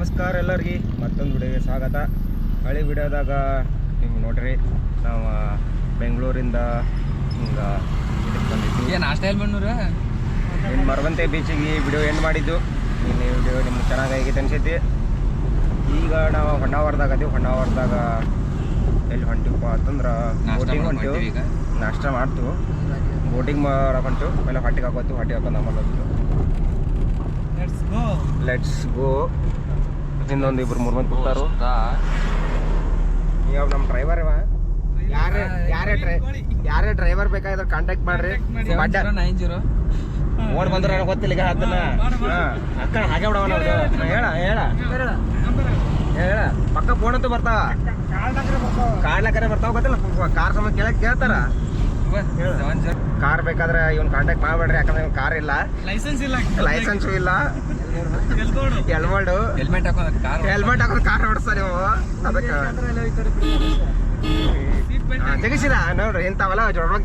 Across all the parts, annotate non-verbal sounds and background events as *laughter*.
ನಮಸ್ಕಾರ ಎಲ್ಲರಿಗೆ. ಮತ್ತೊಂದು ವಿಡಿಯೋಗೆ ಸ್ವಾಗತ. ಹಳೆ ವಿಡಿಯೋದಾಗ ನಿಮ್ಗೆ ನೋಡ್ರಿ ನಾವು ಬೆಂಗಳೂರಿಂದ ಹಿಂಗೆ ಇದಕ್ಕೆ ಬಂದಿದ್ದು ಏನು ಅಷ್ಟೇ ಮಣ್ಣೂರ ಇನ್ನು ಮರವಂತೆ ಬೀಚಿಗೆ ವಿಡಿಯೋ ಎಂಡ್ ಮಾಡಿದ್ದು. ಇನ್ನು ವಿಡಿಯೋ ನಿಮ್ಗೆ ಚೆನ್ನಾಗಾಗಿದೆ ಅನಿಸೈತಿ. ಈಗ ನಾವು ಹೊನ್ನಾವರದಾಗ ಅದೀವಿ. ಹೊನ್ನಾವರದಾಗ ಎಲ್ಲಿ ಹೊಂಟಿವಪ್ಪ ಅಂತಂದ್ರೆ ಬೋಟಿಂಗ್ ಹೊಂಟಿವು. ಹೊಂಟೀವಿ. ನಾಷ್ಟ ಮಾಡ್ತು. ಬೋಟಿಂಗ್ ಮಾಡಕ್ಕೆ ಹೊಂಟು ಆಮೇಲೆ ಹೊಟ್ಟೆಗೆ ಹಾಕೋತು ಹೊಟ್ಟಿಗೆ ಹಾಕೊಂಡು ಆಮೇಲೆ ಲೆಟ್ಸ್ ಗೋ ಗೋ ಹಿಂದೊಂದು ಇಬ್ರು ಮೂರು ಮಂದಿ ಕೂತಾರು ಇವಾಗ ನಮ್ಮ ಡ್ರೈವರ್ ಇವ. ಯಾರೇ ಯಾರೇ ಡ್ರೈ ಯಾರೇ ಡ್ರೈವರ್ ಬೇಕಾದ್ರೆ ಕಾಂಟ್ಯಾಕ್ಟ್ ಮಾಡ್ರಿ. ಬಡ್ಡ ನೈನ್ ಜೀರೋ. ಓಡ್ ಬಂದ್ರೆ ನನಗೆ ಗೊತ್ತಿಲ್ಲ ಈಗ ಅದನ್ನ ಅಕ್ಕ ಹಾಗೆ ಬಿಡವ ನಾವು ಹೇಳ ಹೇಳ. ಹೇಳ ಪಕ್ಕ ಫೋನ್ ಅಂತೂ ಬರ್ತಾವ. ಕಾಡ್ಲಕ್ಕರೆ ಬರ್ತಾವ ಗೊತ್ತಿಲ್ಲ. ಕಾರ್ ಸಂಬಂಧ ಕೇಳಕ್ ಕೇಳ್ತಾರ. ಕಾರ್ ಬೇಕಾದ್ರೆ ಇವನ್ ಕಾಂಟ್ಯಾಕ್ಟ್ ಮಾಡ್ಬೇಡ್ರಿ ಯಾಕಂದ್ರೆ ಇವ್ನ ಕಾರ್ ಇಲ್ಲ. ಲೈಸೆನ್ಸ್ ಇಲ್ಲ. ಲೈಸೆನ್ಸು ಇಲ್ಲ. ಎಲ್ಗೋಡು ಹೆಲ್ಮೆಟ್ ಕಾರ್ ಹೆಲ್ಮೆಟ್ ಹಾಕೊಂಡು ಕಾರ್ ಓಡಿಸ್ತಾರ ನೀವು. ಅದಕ್ಕೆ. ನೋಡ್ರಿ ಇಂಥವೆಲ್ಲ ಜೊಡ್ವಾಗ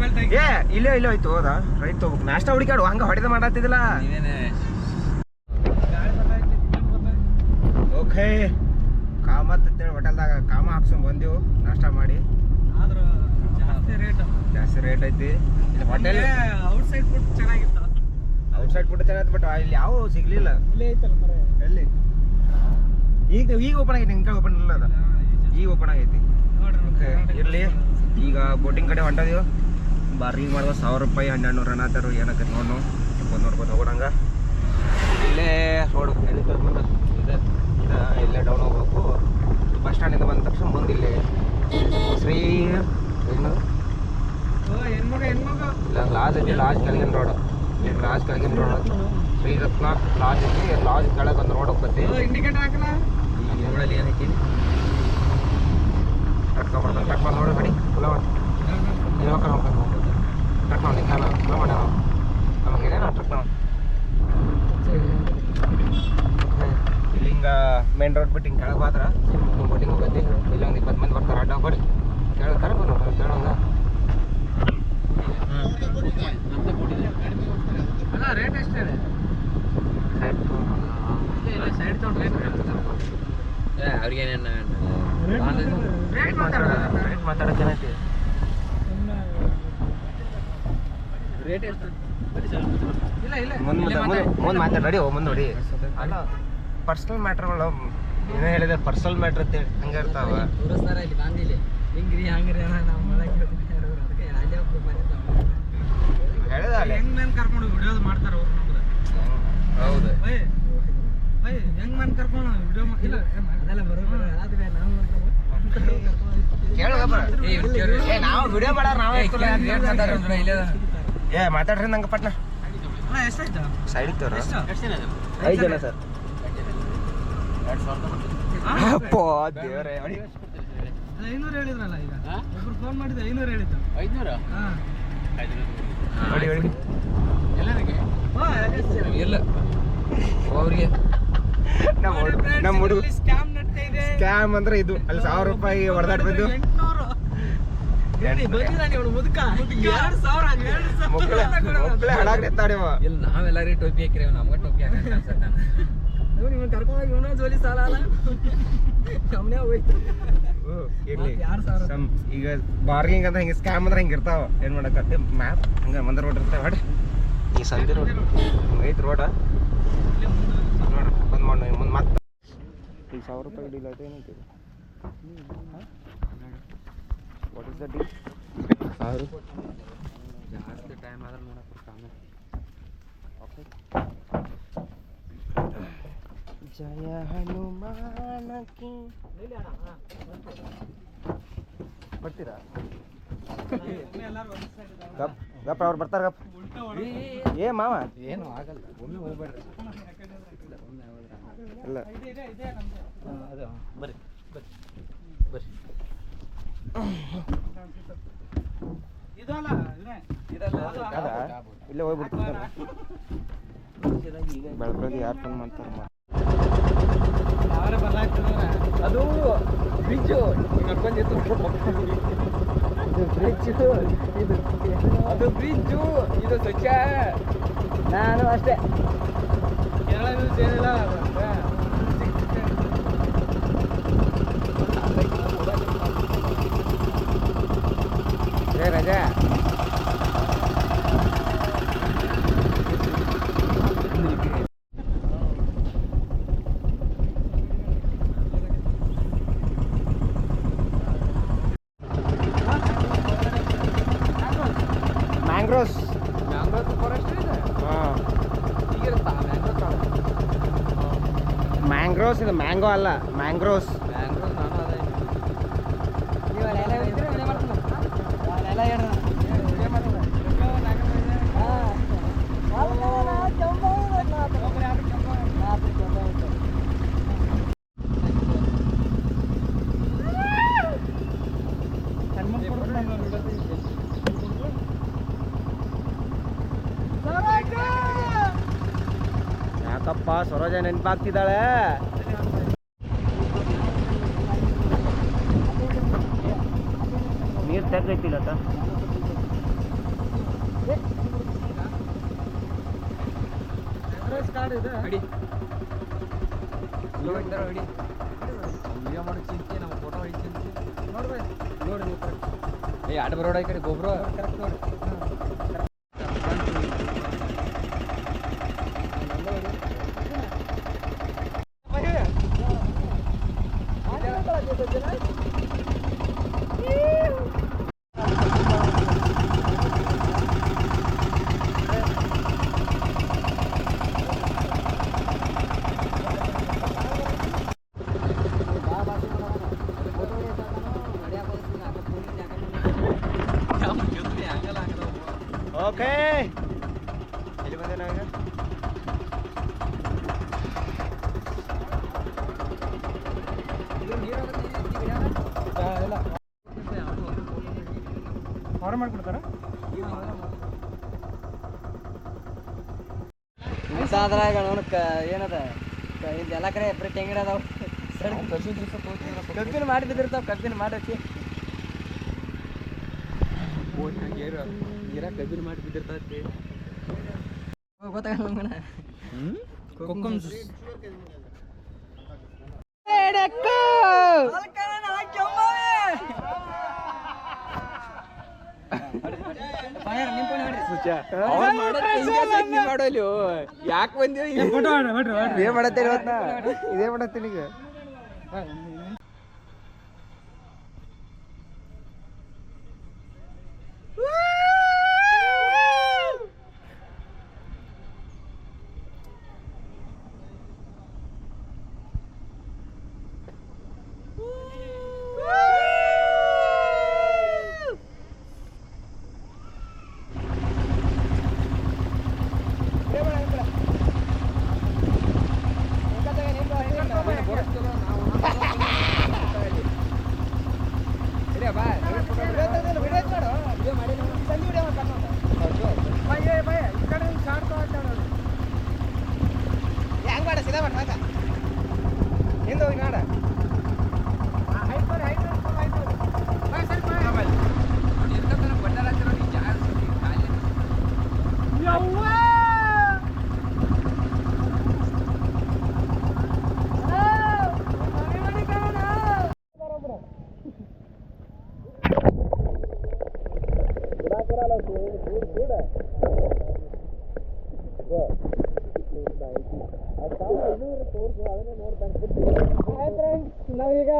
ಬೆಲ್ಟ್ ಏ ಇಲ್ಲೇ ಇಲ್ಲೇ ಹೋಯ್ತು ಹೋದ. ರೈಟ್ ತಗೋಬೇಕು. ನಾಷ್ಟ ಹುಡುಕಾಡು ಹಂಗ ಹೊಡೆದ ಮಾಡತ್ತಿದಿಲ್ಲ. ಓಕೆ. ಕಾಮ ಅಂತೇಳಿ ಹೋಟೆಲ್ದಾಗ ಕಾಮ ಹಾಕ್ಸ್ಕೊಂಡ್ ಬಂದೆವು ನಾಷ್ಟ ಮಾಡಿ. ಜಾಸ್ತಿ ರೇಟ್. ಜಾಸ್ತಿ ರೇಟ್ ಐತಿ. ಹೋಟೆಲ್ ಔಟ್ ಸೈಡ್ ಫುಡ್ ಚೆನ್ನಾಗಿತ್ತು. ಔಟ್ ಸೈಡ್ ಫುಡ್ ಚೆನ್ನಾಗಿತ್ತು ಬಟ್ ಇಲ್ಲಿ ಯಾವ ಸಿಗ್ಲಿಲ್ಲ. ಇಲ್ಲೇ ಐತಲ್ಲ ಮರ? ಎಲ್ಲಿ? ಈಗ ಈಗ ಓಪನ್ ಆಗೈತಿ ಹಿಂಗೆ ಓಪನ್ ಇಲ್ಲ ಅದ. ಈಗ ಓಪನ್ ಆಗೈತಿ. ಇರಲಿ. ಈಗ ಬೋಟಿಂಗ್ ಕಡೆ ಹೊಂಟದೀವಿ ಬಾರ್ಗಿಂಗ್ ಮಾಡುವ ಸಾವಿರ ರೂಪಾಯಿ ಹನ್ನೆರಡು ನೂರು ಅನ್ನತಾರು ಏನಕ್ಕೆ ನೋಡು ಬಂದು ನೋಡ್ಬೋದು ಹೋಗೋಣಂಗ ಇಲ್ಲೇ ರೋಡ್ ಇಲ್ಲೇ ಡೌನ್ ಹೋಗ್ಬೇಕು. ಬಸ್ ಸ್ಟ್ಯಾಂಡಿಂದ ಬಂದ ತಕ್ಷಣ ಮುಂದೆ ಇಲ್ಲಿ. ಶ್ರೀ ಏನು? ಲಾಸ್ಟ್ ಲಾಸ್ಟ್ ಹೆಣ್ಮಗ. ಇಲ್ಲ ಲಾಜ್ ಕೆಳಗಿನ ರೋಡ್ ಶ್ರೀರತ್ನ ಲಾಜ್ ಐತಿ ಲಾಜ್ ಕೆಳಗೆ ಒಂದು ರೋಡ್ ಹೋಗ್ತೈತಿ ಇಂಡಿಕೇಟರ್ ಹಾಕಲ್ಲ? ಈ ರೋಡಲ್ಲಿ ಏನೈತಿ ಕಟ್ಕೊಂಡ್ಬರ್ತಾನೆ ಕಟ್ಕೊಂಡು ನೋಡಿ ಬಡಿ ಕುಲ ಮಾಡಿ ಟ್ರಕ್ ನೋಡಿ ಕಾಲ ಕುಲ ಮಾಡ ನಮಗೆ ಏನೇನು ಟ್ರಕ್ ನಾವು. ಇಲ್ಲಿ ಹಿಂಗೆ ಮೇನ್ ರೋಡ್ ಬಿಟ್ಟು ಹಿಂಗೆ ಕೆಳಗೆ ಹೋದ್ರ ಬೋಟಿಂಗ್ ಹೋಗೈತಿ ಇಲ್ಲಿ ಒಂದು ಇಪ್ಪತ್ತು ಮಂದಿ ಬರ್ತಾರೆ ಅಡ್ಡ ಬಡಿ ಕೇಳ ಕರ್ಕೊಂಡು ನೋಡ್ರಿ ಕೇಳೋಂಗ ಅಲ್ಲ ರೇಟ್ ಎಷ್ಟಿದೆ ಸೈಡ್ ತಗೊಂಡ್ರೆ ಅವ್ರಿಗೇನೇನು ರೇಟ್ ಮಾತಾಡೋದು ರೇಟ್ ಮಾತಾಡೋಕೆ ಏನೈತಿ ರೇಟ್ ಎಷ್ಟು ಇಲ್ಲ ಇಲ್ಲ ಮುಂದೆ ಮುಂದೆ ಮಾತಾಡಿ ನಡಿ ಮುಂದೆ ನೋಡಿ. ಅಲ್ಲ ಪರ್ಸನಲ್ ಮ್ಯಾಟ್ರ್ಗಳು ಏನೋ ಹೇಳಿದ್ರೆ ಪರ್ಸನಲ್ ಮ್ಯಾಟ್ರ್ ಅಂತೇಳಿ ಹಂಗೆ ಇರ್ತಾವ. ತೋರಿಸ್ತಾರ ಇಲ್ಲಿ ಬಾಂದಿಲ್ಲಿ ಹಿಂಗ್ರಿ ಹಂಗ್ರಿ ಅಣ್ಣ ನಾವು ಮಾಡಕ್ಕೆ ಅದಕ್ಕೆ ಅಲ್ಲೇ ಒಬ್ರು ಬಂದಿರ್ತಾವ ಹೇಳಿದ ಅಲ್ಲೇ ಹೆಂಗ್ ಕರ್ಕೊಂಡು ವಿಡಿಯೋ ಮಾಡ್ತಾರೆ ಅವ್ರು ನಮ್ದು ಹೌದು ಹೆಂಗ್ ಮ್ಯಾನ್ ಕರ್ಕೊಂಡು ವಿಡಿಯೋ ಅದೆಲ್ಲ ನಾವು ಕೇಳುವ ಏ ನಾವು ವಿಡಿಯೋ ಮಾಡಾರ ನಾವೇ ಏ ಮಾತಾಡ್ರಿ ನಂಗೆ ಪಟ್ನಾ. ಸೈಡ್ ಐದು ಜನ ಸರ್. ಆ? ಅಪ್ಪ ದೇವ್ರೆ. ಐನೂರು ಹೇಳಿದ್ರಲ್ಲ ಈಗ. ಒಬ್ರು ಫೋನ್ ಮಾಡಿದ್ದು ಐನೂರು ಹೇಳಿದ್ದು. ಐದ್ನೂರ? ಹೇಳಿ ಹೇಳಿ ಎಲ್ಲರಿಗೆ? ಓ, ಇಲ್ಲ ಅವ್ರಿಗೆ. ನಮ್ಮ ಹುಡುಗ ನಮ್ಮ ಹುಡುಗ ಸ್ಕ್ಯಾಮ್ ನಡ್ತಾ ಇದೆ ಸ್ಕ್ಯಾಮ್ ಅಂದ್ರೆ ಇದು. ಅಲ್ಲಿ ಸಾವಿರ ರೂಪಾಯಿ ಹೊಡೆದಾಡ್ ಇಲ್ಲ ನಾವೆಲ್ಲರೂ ಟೋಪಿ ಹಾಕಿರಿ ನಮ್ಗ ಟೋಪಿ ಹಾಕಂತ ಅನ್ಸತ್ತೆ ಇವ್ನು ಇವ್ನು ಕರ್ಕೊಂಡು ಹೋಗಿ ಜೋಲಿ ಸಾಲ ಅಲ್ಲ? ನಮ್ಮನೆ ಹೋಯ್ತು. ಈಗ ಬಾರ್ಗಿಂಗ್ ಅಂತ ಹಿಂಗೆ ಸ್ಕ್ಯಾಮ್ ಅಂದ್ರೆ ಹಿಂಗೆ ಇರ್ತಾವ. ಏನು ಮಾಡಕತ್ತೆ? ಮ್ಯಾಪ್ ಹಂಗೆ ಮಂದ್ರ ರೋಡ್ ಇರ್ತಾವೆ ಹೊಡಿ ಈ ಸಂಜೆ ರೋಡ್ ಐತೆ ರೋಡ ನೋಡ್ರಿ ಬಂದ್ ಮಾಡಿ ಮುಂದೆ ಮತ್ತೆ. ಈಗ ಸಾವಿರ ರೂಪಾಯಿ ಡೀಲ್ ಆಯ್ತು ಏನಂತೀರಿ? ವಾಟ್ ಇಸ್ ದ ಡೀಲ್ ಸಾವಿರ ಜಾಸ್ತಿ ಟೈಮ್ ಆದ್ರೆ ನೋಡಕ್ಕೆ ಓಕೆ ಜಯ ಹನುಮಾನಕಿ. ಬರ್ತೀರಾ? ಗಪ್ ಗಪ್ ಅವ್ರು ಬರ್ತಾರೆ ಗಪ್. ಏ ಮಾವ. ಏನು ಆಗಲ್ಲ ಒಮ್ಮೆ ಹೋಗ್ಬೇಡ್ರಿ. ಇಲ್ಲ ಅದು ಬರ್ರಿ ಬರ್ರಿ ಬರ್ರಿ ಇಲ್ಲೇ ಹೋಗ್ಬಿಡ್ತಾರೆ ಬೆಳಗ್ಗೆ ಯಾರು ಫೋನ್ ಮಾಡ್ತಾರಮ್ಮ ಅದು ಬ್ರಿಡ್ಜು ನಡ್ಕೊಂಡಿತ್ತು ಇದು ಬ್ರಿಡ್ಜು ಇದು ಅದು ಬ್ರಿಡ್ಜು ಇದು ಸ್ವಚ್ಛ ನಾನು ಅಷ್ಟೇ. ಕೇರಳ ಏನಿಲ್ಲ ಮ್ಯಾಂಗ್ರೋಸ್ ಇದು ಮ್ಯಾಂಗೋ ಅಲ್ಲ ಮ್ಯಾಂಗ್ರೋಸ್ ಬ್ಯಾಂಗ್ಳೂರ್ ನಾನು ಅದೇ ನೀವು ಅಲ್ಲೆಲ್ಲ ಇದ್ರೆ ವಿಡಿಯೋ ಮಾಡ್ತೀನಿ ಅಲ್ಲೆಲ್ಲ ಹೇಳ ಸರೋಜ ನೆನಪಾಗ್ತಿದ್ದಾಳೆ. ನೀರು ತೆಗ್ದೈತಿಲ್ಲ ನೋಡಿ. ಅಡ್ಡ ಬರೋಡ ಈ ಕಡೆ ಗೊಬ್ಬರ ಕರೆಕ್ಟ್ ನೋಡಿ ಓಕೆ ಎಲ್ಲಿ ಬಂದೆ ನಾವೀಗ ಅವ್ರ ಮಾಡ್ಕೊಡ್ತಾರ? ಏನದ? ಕ- ಇದೆಲ್ಲ ಕಡೆ ಬರೀ ತೆಂಗಿನ ಅದಾವ ಕಬ್ಬಿನ ಮಾಡಿ ಬಿದ್ದಿರ್ತಾವ ಕಬ್ಬಿನ ಮಾಡಕ್ಕೆ. ಕಬ್ಬಿನ ಮಾಡಿ ಬಿದ್ದಿರ್ತಾವ ಗೊತ್ತಾಗಲ್ಲ ನಮ್ಗನ ಕೊಕ್ಕಂ ಜ್ಯೂಸ್ ಯಾಕೆ ಬಂದ್ಯೋ ಏನ್ ಮಾಡ್ರಿ ಮಾಡ್ರಿ. ಇದೇ ಮಾಡತ್ತೇನೆ ಇವತ್ತ ಇದೇ ಮಾಡತ್ತೇನೆ ಈಗ ಹೆಂಗ್ ಮಾಡ ಸೀದಾ ಮಾಡ ಸಾಕ ಹಿಂದೆ ಹೋಗಿ ನಾಡ ನಾವೀಗ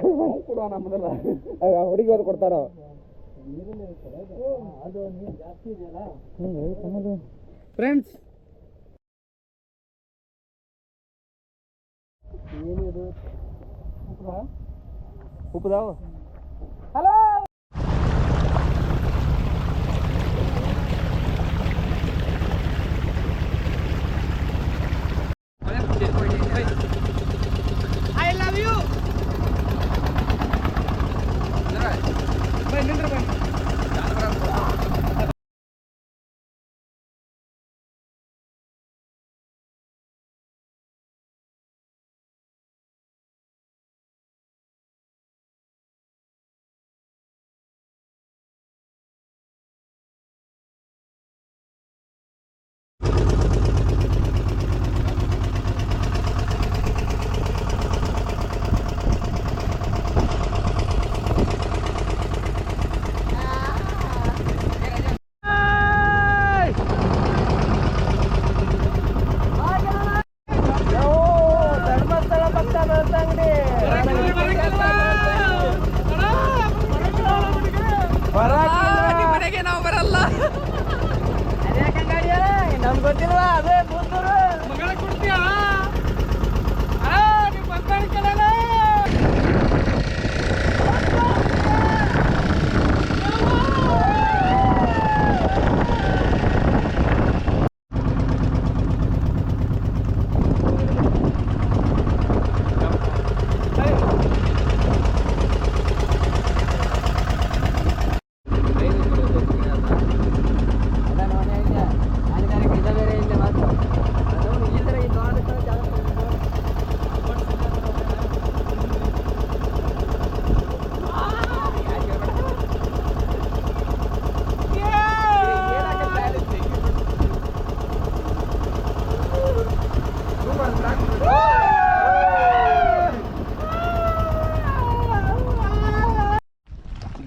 ಕೊಡುವ ನಮ್ಮದಲ್ಲ ಹುಡುಗಿ ಅದು ಕೊಡ್ತಾರ ಫ್ರೆಂಡ್ಸ್ ಉಪ್ಪದಾವ? I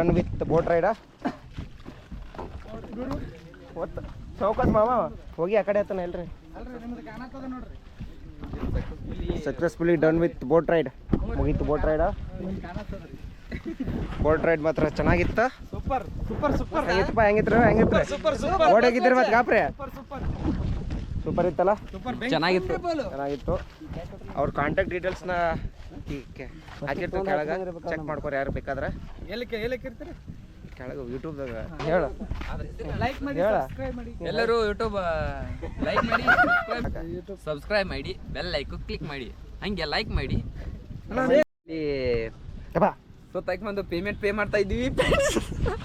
done with boat ride ಒತ್ತು ಚೌಕತ್ ಮಾವ? ಹೋಗಿ ಆ ಕಡೆ ಹತ್ತನ ಎಲ್ರಿ. Successfully done with boat ride ಮುಗೀತು ಬೋಟ್ ರೈಡ ಬೋಟ್ ರೈಡ್ ಮಾತ್ರ ಚೆನ್ನಾಗಿತ್ತ? ಸೂಪರ್ ಸೂಪರ್ ಸೂಪರ್ ಹೆಂಗಿತ್ತಪ್ಪ ಹೆಂಗಿತ್ತು ಹೆಂಗಿತ್ತು ಸೂಪರ್ ಸೂಪರ್ ಮತ್ತೆ ಗಾಪ್ರೆ? ಸೂಪರ್ ಸೂಪರ್ ಇತ್ತಲ್ಲ? ಸೂಪರ್ ಚೆನ್ನಾಗಿತ್ತು. ಚೆನ್ನಾಗಿತ್ತು. ಅವ್ರ ಕಾಂಟ್ಯಾಕ್ಟ್ ಡೀಟೇಲ್ಸ್ನ ಹಾಕಿರ್ತೀವಿ ಕೆಳಗೆ. ಚೆಕ್ ಮಾಡ್ಕೊರಿ ಯಾರು ಬೇಕಾದ್ರೆ. ಎಲ್ಲಕ್ಕೆ ಎಲ್ಲಿಕ್ಕೆ ಇರ್ತೀರಿ? ಕೆಳಗೆ ಯೂಟ್ಯೂಬ್ದಾಗ ಹೇಳು. ಲೈಕ್ ಮಾಡಿ ಹೇಳ. ಸಬ್ಸ್ಕ್ರೈಬ್ ಮಾಡಿ. ಎಲ್ಲರೂ ಯೂಟ್ಯೂಬ್ ಲೈಕ್ ಮಾಡಿ ಸಬ್ಸ್ಕ್ರೈಬ್ ಮಾಡಿ ಬೆಲ್ ಲೈಕ್ ಕ್ಲಿಕ್ ಮಾಡಿ. ಹಂಗೆ ಲೈಕ್ ಮಾಡಿ. ಯಪ್ಪ. ಸೊ ಬಂದು ಪೇಮೆಂಟ್ ಪೇ ಮಾಡ್ತಾ ಇದ್ದೀವಿ. *laughs*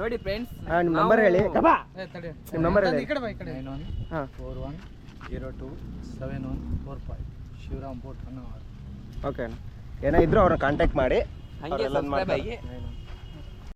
ನೋಡಿ ಫ್ರೆಂಡ್ಸ್ ನಿಮ್ಮ ನಂಬರ್ ಹೇಳಿ. ಕಬಾ. ನಿಮ್ಮ ನಂಬರ್ ಹೇಳಿ. Four one zero two seven one four five. Shivaram boat ಅನ್ನೋ ಓಕೆ ಏನೋ ಇದ್ರು ಅವ್ರನ್ನ ಕಾಂಟ್ಯಾಕ್ಟ್ ಮಾಡಿ. ಹಂಗೆ